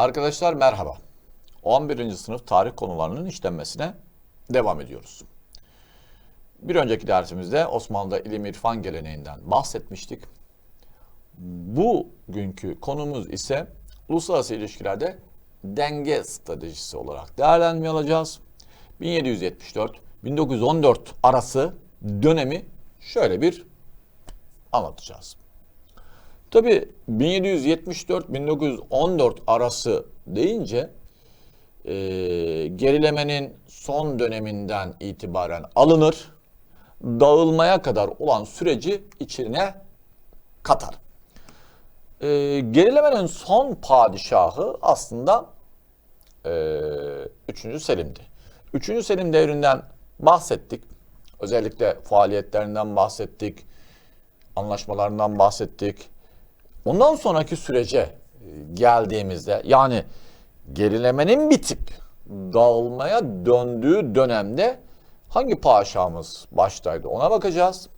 Arkadaşlar merhaba. 11. sınıf tarih konularının işlenmesine devam ediyoruz. Bir önceki dersimizde Osmanlı'da ilim irfan geleneğinden bahsetmiştik. Bugünkü konumuz ise uluslararası ilişkilerde denge stratejisi olarak değerlendirmeye alacağız. 1774-1914 arası dönemi şöyle bir anlatacağız. Tabi 1774-1914 arası deyince e, gerilemenin son döneminden itibaren alınır, dağılmaya kadar olan süreci içine katar. E, gerilemenin son padişahı aslında e, 3. Selim'di. 3. Selim devrinden bahsettik. Özellikle faaliyetlerinden bahsettik, anlaşmalarından bahsettik. Ondan sonraki sürece e, geldiğimizde yani gerilemenin bitip dağılmaya döndüğü dönemde hangi padişahımız baştaydı ona bakacağız.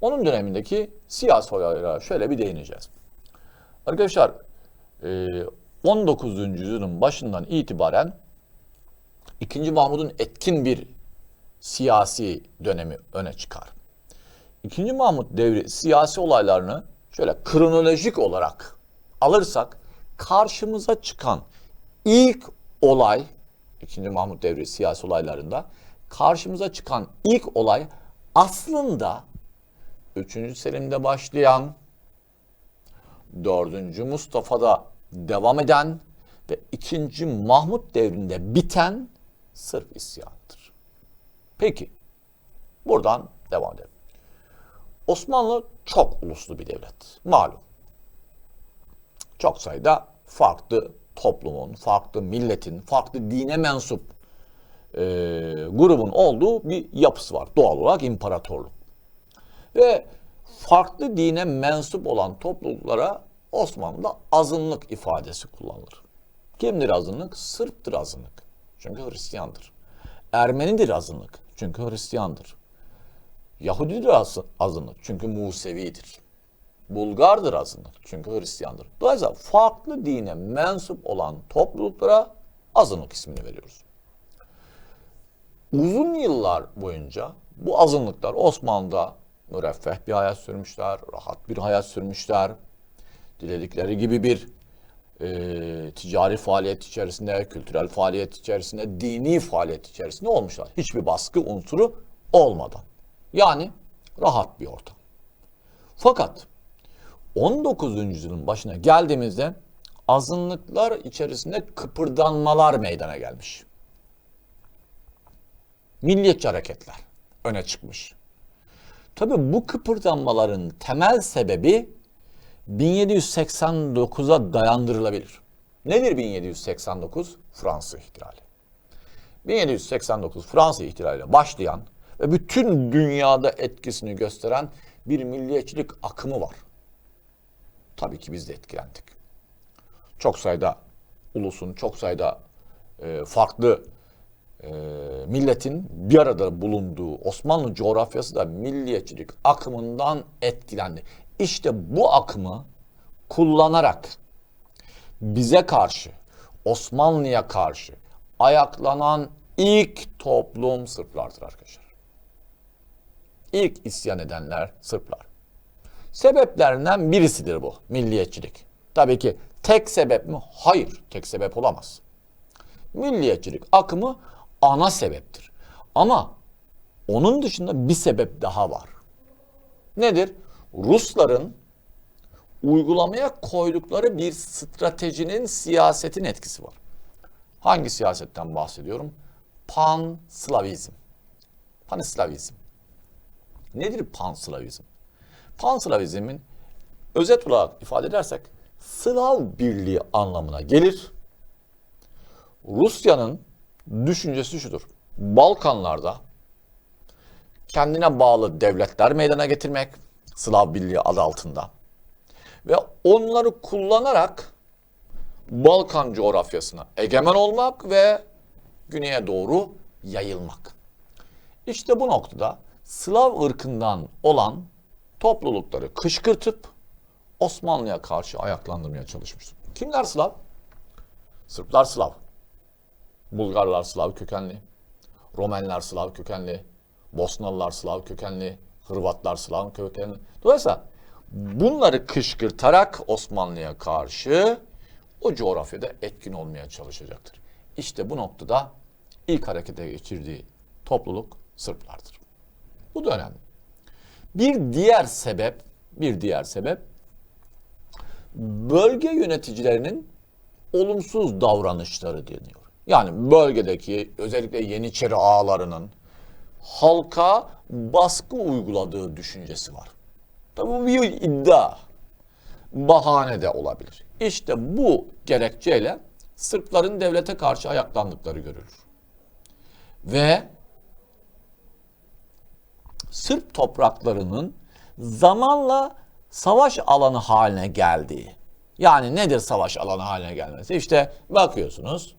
Onun dönemindeki siyasi olaylara şöyle bir değineceğiz. Arkadaşlar e, 19. yüzyılın başından itibaren 2. Mahmud'un etkin bir siyasi dönemi öne çıkar. İkinci Mahmut devri siyasi olaylarını şöyle kronolojik olarak alırsak karşımıza çıkan ilk olay İkinci Mahmut devri siyasi olaylarında karşımıza çıkan ilk olay aslında 3. Selim'de başlayan 4. Mustafa'da devam eden ve 2. Mahmut devrinde biten Sırp isyanıdır. Peki buradan devam edelim. Osmanlı çok uluslu bir devlet. Malum. Çok sayıda farklı toplumun, farklı milletin, farklı dine mensup e, grubun olduğu bir yapısı var. Doğal olarak imparatorluk. Ve farklı dine mensup olan topluluklara Osmanlı'da azınlık ifadesi kullanılır. Kimdir azınlık? Sırp'tır azınlık. Çünkü Hristiyandır. Ermenidir azınlık. Çünkü Hristiyandır. Yahudidir azınlık çünkü Musevidir. Bulgardır azınlık çünkü Hristiyandır. Dolayısıyla farklı dine mensup olan topluluklara azınlık ismini veriyoruz. Uzun yıllar boyunca bu azınlıklar Osmanlı'da müreffeh bir hayat sürmüşler, rahat bir hayat sürmüşler. Diledikleri gibi bir e, ticari faaliyet içerisinde, kültürel faaliyet içerisinde, dini faaliyet içerisinde olmuşlar. Hiçbir baskı unsuru olmadan. Yani rahat bir ortam. Fakat 19. yüzyılın başına geldiğimizde azınlıklar içerisinde kıpırdanmalar meydana gelmiş. Milliyetçi hareketler öne çıkmış. Tabii bu kıpırdanmaların temel sebebi 1789'a dayandırılabilir. Nedir 1789? Fransız ihtilali. 1789 Fransız ihtilaliyle başlayan ve bütün dünyada etkisini gösteren bir milliyetçilik akımı var. Tabii ki biz de etkilendik. Çok sayıda ulusun, çok sayıda e, farklı e, milletin bir arada bulunduğu Osmanlı coğrafyası da milliyetçilik akımından etkilendi. İşte bu akımı kullanarak bize karşı, Osmanlı'ya karşı ayaklanan ilk toplum Sırplardır arkadaşlar. İlk isyan edenler Sırplar. Sebeplerinden birisidir bu milliyetçilik. Tabii ki tek sebep mi? Hayır, tek sebep olamaz. Milliyetçilik akımı ana sebeptir. Ama onun dışında bir sebep daha var. Nedir? Rusların uygulamaya koydukları bir stratejinin siyasetin etkisi var. Hangi siyasetten bahsediyorum? Pan-Slavizm. Pan-Slavizm. Nedir Pan-Slavizm? Pan-Slavizmin özet olarak ifade edersek Slav birliği anlamına gelir. Rusya'nın düşüncesi şudur. Balkanlarda kendine bağlı devletler meydana getirmek Slav Birliği adı altında ve onları kullanarak Balkan coğrafyasına egemen olmak ve güneye doğru yayılmak. İşte bu noktada Slav ırkından olan toplulukları kışkırtıp Osmanlı'ya karşı ayaklandırmaya çalışmıştır. Kimler Slav? Sırplar Slav. Bulgarlar Slav kökenli. Romenler Slav kökenli. Bosnalılar Slav kökenli. Hırvatlar Slav kökenli. Dolayısıyla bunları kışkırtarak Osmanlı'ya karşı o coğrafyada etkin olmaya çalışacaktır. İşte bu noktada ilk harekete geçirdiği topluluk Sırplardır. Bu da önemli. Bir diğer sebep, bir diğer sebep bölge yöneticilerinin olumsuz davranışları deniyor. Yani bölgedeki özellikle Yeniçeri ağalarının halka baskı uyguladığı düşüncesi var. Tabi bu bir iddia. Bahane de olabilir. İşte bu gerekçeyle Sırpların devlete karşı ayaklandıkları görülür. Ve Sırp topraklarının zamanla savaş alanı haline geldiği. Yani nedir savaş alanı haline gelmesi? İşte bakıyorsunuz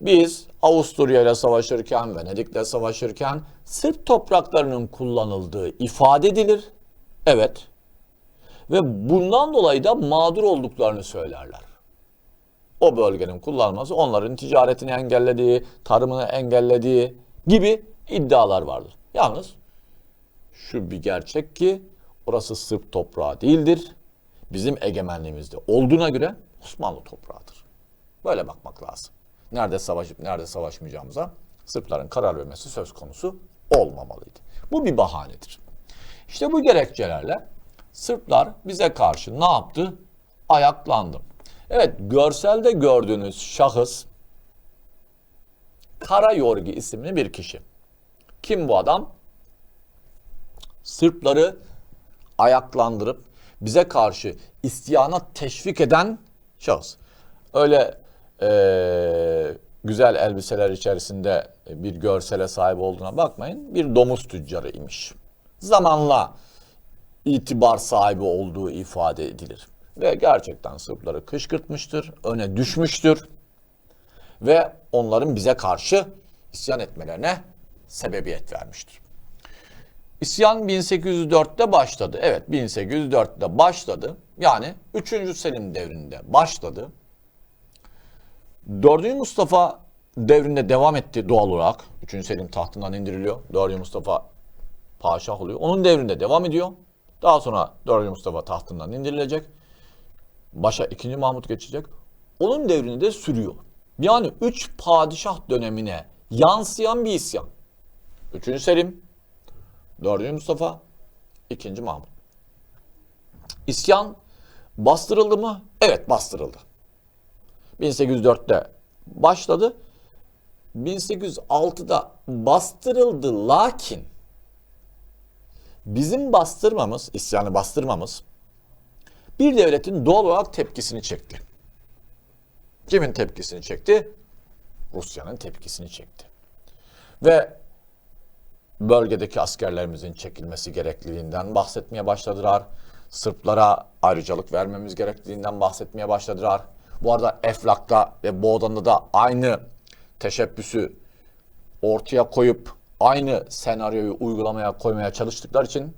biz Avusturya ile savaşırken, Venedik'le savaşırken Sırp topraklarının kullanıldığı ifade edilir. Evet. Ve bundan dolayı da mağdur olduklarını söylerler. O bölgenin kullanılması onların ticaretini engellediği, tarımını engellediği gibi iddialar vardır. Yalnız şu bir gerçek ki orası Sırp toprağı değildir. Bizim egemenliğimizde olduğuna göre Osmanlı toprağıdır. Böyle bakmak lazım. Nerede savaşıp nerede savaşmayacağımıza Sırpların karar vermesi söz konusu olmamalıydı. Bu bir bahanedir. İşte bu gerekçelerle Sırplar bize karşı ne yaptı? Ayaklandı. Evet görselde gördüğünüz şahıs Karayorgi isimli bir kişi. Kim bu adam? Sırpları ayaklandırıp bize karşı isyana teşvik eden şahıs. Öyle eee, güzel elbiseler içerisinde bir görsele sahip olduğuna bakmayın. Bir domuz tüccarı imiş. Zamanla itibar sahibi olduğu ifade edilir. Ve gerçekten Sırpları kışkırtmıştır, öne düşmüştür ve onların bize karşı isyan etmelerine sebebiyet vermiştir. İsyan 1804'te başladı. Evet 1804'te başladı. Yani 3. Selim devrinde başladı. 4. Mustafa devrinde devam etti doğal olarak. 3. Selim tahtından indiriliyor. 4. Mustafa paşa oluyor. Onun devrinde devam ediyor. Daha sonra 4. Mustafa tahtından indirilecek. Başa 2. Mahmut geçecek. Onun devrini de sürüyor. Yani 3 padişah dönemine yansıyan bir isyan. 3. Selim, 4. Mustafa, 2. Mahmut. İsyan bastırıldı mı? Evet bastırıldı. 1804'te başladı. 1806'da bastırıldı lakin bizim bastırmamız, isyanı bastırmamız bir devletin doğal olarak tepkisini çekti. Kimin tepkisini çekti? Rusya'nın tepkisini çekti. Ve bölgedeki askerlerimizin çekilmesi gerekliliğinden bahsetmeye başladılar. Sırplara ayrıcalık vermemiz gerekliliğinden bahsetmeye başladılar. Bu arada Eflak'ta ve Boğdan'da da aynı teşebbüsü ortaya koyup aynı senaryoyu uygulamaya koymaya çalıştıkları için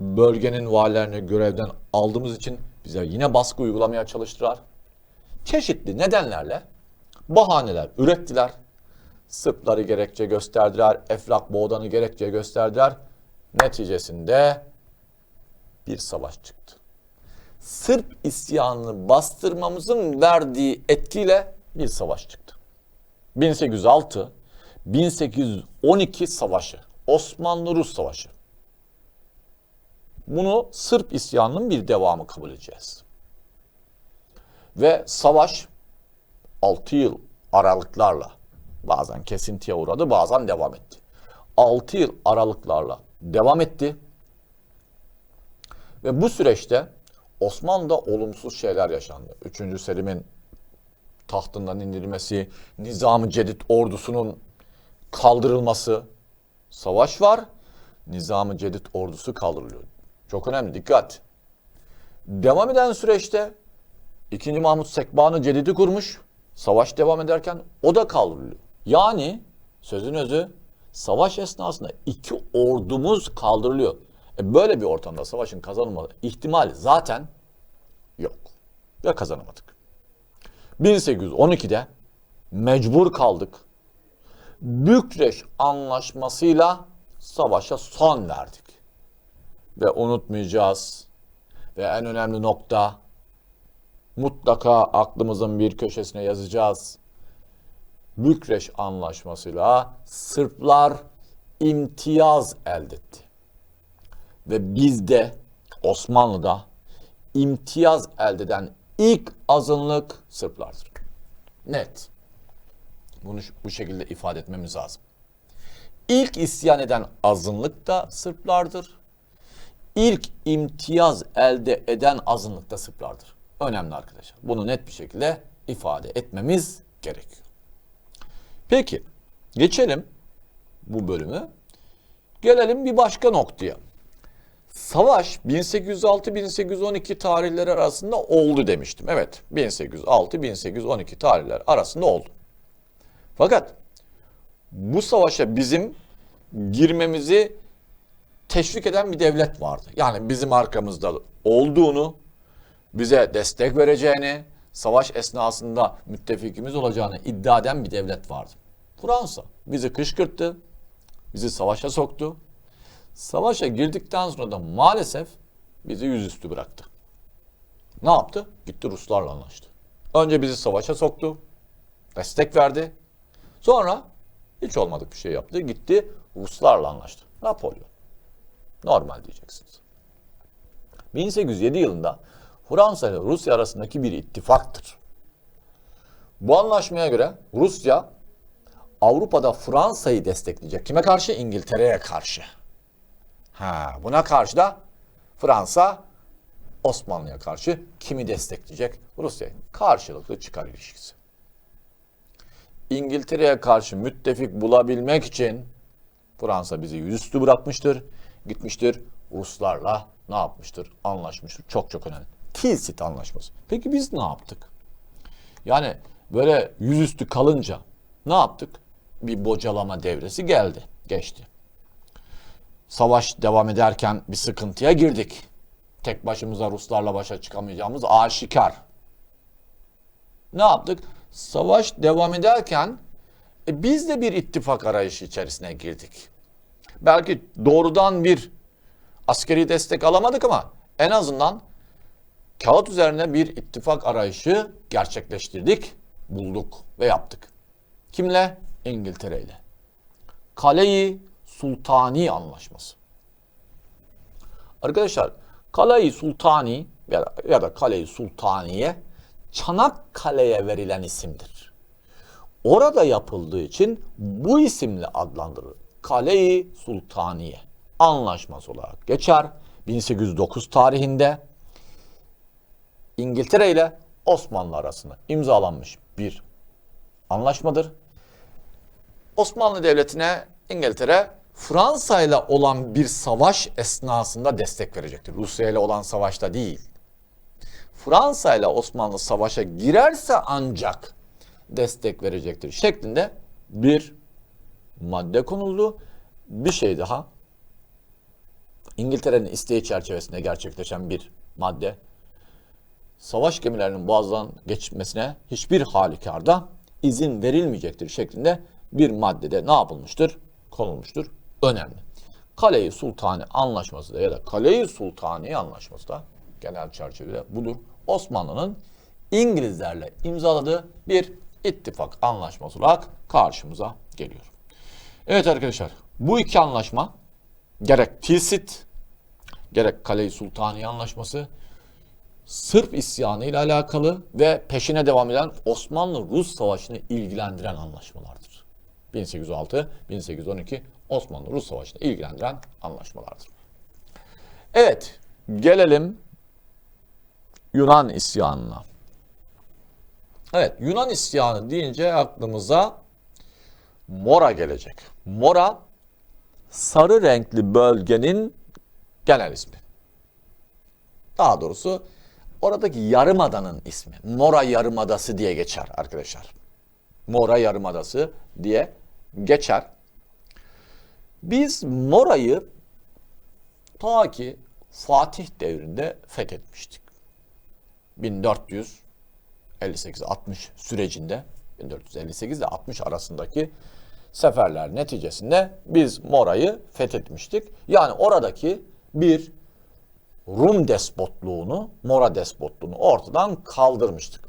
bölgenin valilerini görevden aldığımız için bize yine baskı uygulamaya çalıştılar. Çeşitli nedenlerle bahaneler ürettiler. Sırpları gerekçe gösterdiler. Eflak Boğdan'ı gerekçe gösterdiler. Neticesinde bir savaş çıktı. Sırp isyanını bastırmamızın verdiği etkiyle bir savaş çıktı. 1806 1812 savaşı. Osmanlı-Rus savaşı. Bunu Sırp isyanının bir devamı kabul edeceğiz. Ve savaş 6 yıl aralıklarla bazen kesintiye uğradı bazen devam etti. 6 yıl aralıklarla devam etti. Ve bu süreçte Osmanlı'da olumsuz şeyler yaşandı. 3. Selim'in tahtından indirilmesi, Nizam-ı Cedid ordusunun kaldırılması. Savaş var, Nizam-ı Cedid ordusu kaldırılıyor. Çok önemli, dikkat. Devam eden süreçte 2. Mahmut Sekbanı Cedid'i kurmuş. Savaş devam ederken o da kaldırılıyor. Yani sözün özü savaş esnasında iki ordumuz kaldırılıyor. E böyle bir ortamda savaşın kazanılma ihtimali zaten yok. Ve kazanamadık. 1812'de mecbur kaldık. Bükreş Anlaşması'yla savaşa son verdik. Ve unutmayacağız. Ve en önemli nokta mutlaka aklımızın bir köşesine yazacağız. Bükreş Anlaşması'yla Sırplar imtiyaz elde etti. Ve bizde Osmanlı'da imtiyaz elde eden ilk azınlık Sırplardır. Net. Bunu bu şekilde ifade etmemiz lazım. İlk isyan eden azınlık da Sırplardır. İlk imtiyaz elde eden azınlık da Sırplardır. Önemli arkadaşlar. Bunu net bir şekilde ifade etmemiz gerekiyor. Peki geçelim bu bölümü. Gelelim bir başka noktaya. Savaş 1806-1812 tarihleri arasında oldu demiştim. Evet 1806-1812 tarihler arasında oldu. Fakat bu savaşa bizim girmemizi teşvik eden bir devlet vardı. Yani bizim arkamızda olduğunu, bize destek vereceğini, savaş esnasında müttefikimiz olacağını iddia eden bir devlet vardı. Fransa bizi kışkırttı, bizi savaşa soktu. Savaşa girdikten sonra da maalesef bizi yüzüstü bıraktı. Ne yaptı? Gitti Ruslarla anlaştı. Önce bizi savaşa soktu, destek verdi. Sonra hiç olmadık bir şey yaptı. Gitti Ruslarla anlaştı. Napolyon. Normal diyeceksiniz. 1807 yılında Fransa ile Rusya arasındaki bir ittifaktır. Bu anlaşmaya göre Rusya Avrupa'da Fransa'yı destekleyecek. Kime karşı? İngiltere'ye karşı. Ha, buna karşı da Fransa Osmanlı'ya karşı kimi destekleyecek? Rusya'yı. Karşılıklı çıkar ilişkisi. İngiltere'ye karşı müttefik bulabilmek için Fransa bizi yüzüstü bırakmıştır. Gitmiştir Ruslarla ne yapmıştır? Anlaşmıştır. Çok çok önemli. Tilsit anlaşması. Peki biz ne yaptık? Yani böyle yüzüstü kalınca ne yaptık? Bir bocalama devresi geldi, geçti. Savaş devam ederken bir sıkıntıya girdik. Tek başımıza Ruslarla başa çıkamayacağımız aşikar. Ne yaptık? Savaş devam ederken e, biz de bir ittifak arayışı içerisine girdik. Belki doğrudan bir askeri destek alamadık ama en azından kağıt üzerine bir ittifak arayışı gerçekleştirdik, bulduk ve yaptık. Kimle? İngiltere ile. Kale-i Sultani Anlaşması. Arkadaşlar Kale-i Sultani ya da, ya da Kale-i Sultaniye Çanakkale'ye verilen isimdir. Orada yapıldığı için bu isimle adlandırılır. Kale-i Sultaniye anlaşması olarak geçer. 1809 tarihinde İngiltere ile Osmanlı arasında imzalanmış bir anlaşmadır. Osmanlı Devleti'ne İngiltere Fransa ile olan bir savaş esnasında destek verecektir. Rusya ile olan savaşta değil. Fransa ile Osmanlı savaşa girerse ancak destek verecektir şeklinde bir madde konuldu. Bir şey daha. İngiltere'nin isteği çerçevesinde gerçekleşen bir madde. Savaş gemilerinin boğazdan geçmesine hiçbir halükarda izin verilmeyecektir şeklinde bir maddede ne yapılmıştır? Konulmuştur. Önemli. Kale-i Sultani Anlaşması da ya da Kale-i Sultani Anlaşması da genel çerçevede budur. Osmanlı'nın İngilizlerle imzaladığı bir ittifak anlaşması olarak karşımıza geliyor. Evet arkadaşlar bu iki anlaşma gerek Tilsit gerek Kale-i Sultani Anlaşması Sırp isyanı ile alakalı ve peşine devam eden Osmanlı-Rus Savaşı'nı ilgilendiren anlaşmalardır. 1806-1812 Osmanlı-Rus Savaşı'nı ilgilendiren anlaşmalardır. Evet, gelelim Yunan isyanına. Evet, Yunan isyanı deyince aklımıza Mora gelecek. Mora, sarı renkli bölgenin genel ismi. Daha doğrusu oradaki yarımadanın ismi. Mora Yarımadası diye geçer arkadaşlar. Mora Yarımadası diye geçer. Biz Mora'yı ta ki Fatih devrinde fethetmiştik. 58-60 sürecinde 1458 ile 60 arasındaki seferler neticesinde biz Mora'yı fethetmiştik. Yani oradaki bir Rum despotluğunu, Mora despotluğunu ortadan kaldırmıştık.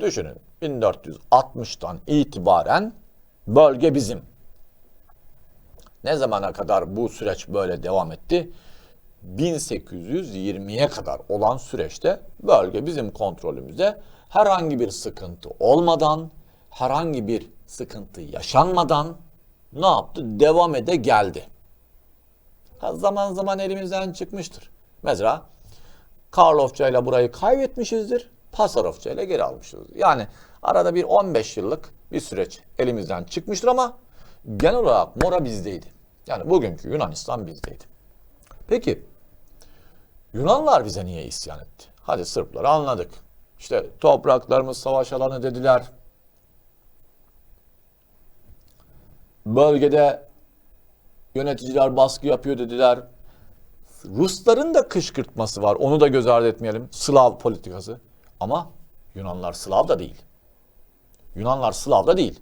Düşünün 1460'tan itibaren bölge bizim. Ne zamana kadar bu süreç böyle devam etti? 1820'ye kadar olan süreçte bölge bizim kontrolümüzde herhangi bir sıkıntı olmadan, herhangi bir sıkıntı yaşanmadan ne yaptı? Devam ede geldi. Zaman zaman elimizden çıkmıştır. Mesela Karlofça ile burayı kaybetmişizdir. Pasarofça ile geri almışızdır. Yani arada bir 15 yıllık bir süreç elimizden çıkmıştır ama genel olarak Mora bizdeydi. Yani bugünkü Yunanistan bizdeydi. Peki Yunanlar bize niye isyan etti? Hadi Sırpları anladık. İşte topraklarımız savaş alanı dediler. Bölgede yöneticiler baskı yapıyor dediler. Rusların da kışkırtması var. Onu da göz ardı etmeyelim. Slav politikası. Ama Yunanlar Slav da değil. Yunanlar Slav da değil.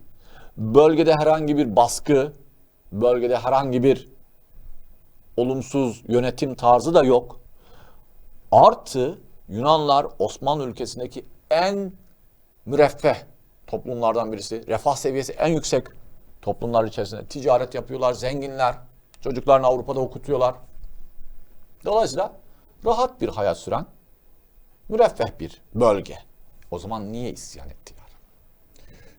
Bölgede herhangi bir baskı, bölgede herhangi bir olumsuz yönetim tarzı da yok. Artı Yunanlar Osmanlı ülkesindeki en müreffeh toplumlardan birisi. Refah seviyesi en yüksek toplumlar içerisinde. Ticaret yapıyorlar, zenginler. Çocuklarını Avrupa'da okutuyorlar. Dolayısıyla rahat bir hayat süren müreffeh bir bölge. O zaman niye isyan ettiler?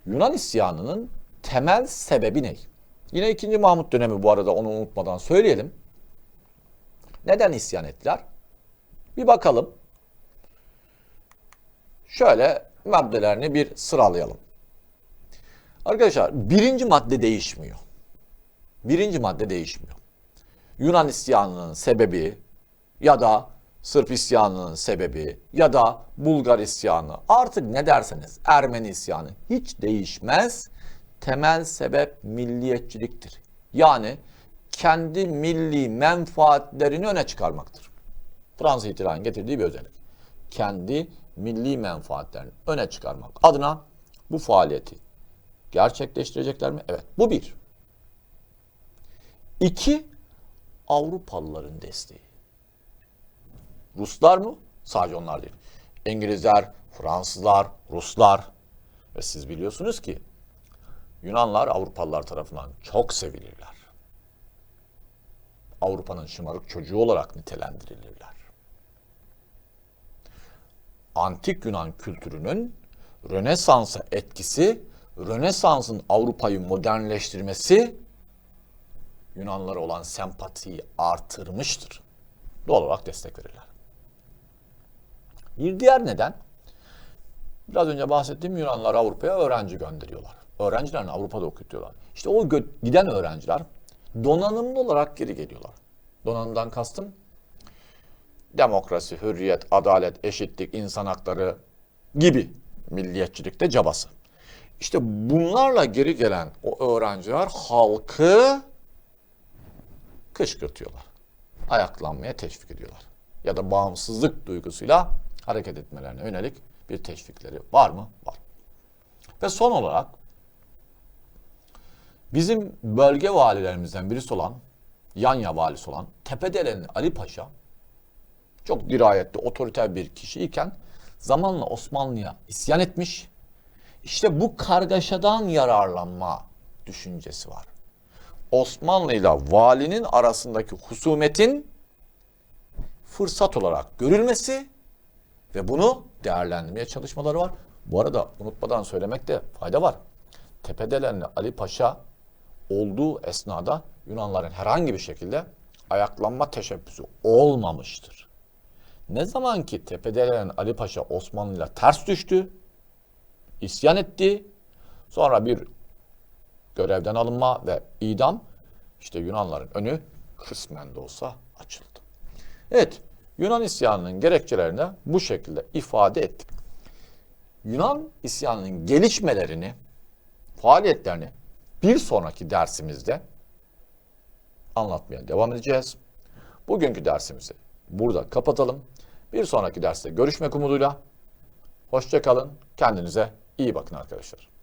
Yunan isyanının temel sebebi ne? Yine 2. Mahmut dönemi bu arada onu unutmadan söyleyelim. Neden isyan ettiler? Bir bakalım. Şöyle maddelerini bir sıralayalım. Arkadaşlar birinci madde değişmiyor. Birinci madde değişmiyor. Yunan isyanının sebebi ya da Sırp isyanının sebebi ya da Bulgar isyanı artık ne derseniz Ermeni isyanı hiç değişmez. Temel sebep milliyetçiliktir. Yani kendi milli menfaatlerini öne çıkarmaktır. Fransız ihtilalinin getirdiği bir özellik. Kendi milli menfaatlerini öne çıkarmak adına bu faaliyeti gerçekleştirecekler mi? Evet. Bu bir. İki, Avrupalıların desteği. Ruslar mı? Sadece onlar değil. İngilizler, Fransızlar, Ruslar. Ve siz biliyorsunuz ki Yunanlar Avrupalılar tarafından çok sevilirler. Avrupa'nın şımarık çocuğu olarak nitelendirilirler. Antik Yunan kültürünün Rönesans'a etkisi, Rönesans'ın Avrupa'yı modernleştirmesi Yunanlara olan sempatiyi artırmıştır. Doğal olarak destek verirler. Bir diğer neden, biraz önce bahsettiğim Yunanlar Avrupa'ya öğrenci gönderiyorlar. Öğrencilerini Avrupa'da okutuyorlar. İşte o giden öğrenciler donanımlı olarak geri geliyorlar. Donanımdan kastım demokrasi, hürriyet, adalet, eşitlik, insan hakları gibi milliyetçilikte cabası. İşte bunlarla geri gelen o öğrenciler halkı kışkırtıyorlar. Ayaklanmaya teşvik ediyorlar. Ya da bağımsızlık duygusuyla hareket etmelerine yönelik bir teşvikleri var mı? Var. Ve son olarak bizim bölge valilerimizden birisi olan, Yanya valisi olan Tepedere'nin Ali Paşa çok dirayetli, otoriter bir kişiyken zamanla Osmanlı'ya isyan etmiş. İşte bu kargaşadan yararlanma düşüncesi var. Osmanlı ile valinin arasındaki husumetin fırsat olarak görülmesi ve bunu değerlendirmeye çalışmaları var. Bu arada unutmadan söylemekte fayda var. Tepedelenli Ali Paşa olduğu esnada Yunanların herhangi bir şekilde ayaklanma teşebbüsü olmamıştır. Ne zaman ki Tepedelenli Ali Paşa Osmanlı ile ters düştü, isyan etti, sonra bir görevden alınma ve idam işte Yunanların önü kısmen de olsa açıldı. Evet, Yunan isyanının gerekçelerini bu şekilde ifade ettik. Yunan isyanının gelişmelerini, faaliyetlerini bir sonraki dersimizde anlatmaya devam edeceğiz. Bugünkü dersimizi burada kapatalım. Bir sonraki derste görüşmek umuduyla Hoşçakalın. Kendinize iyi bakın arkadaşlar.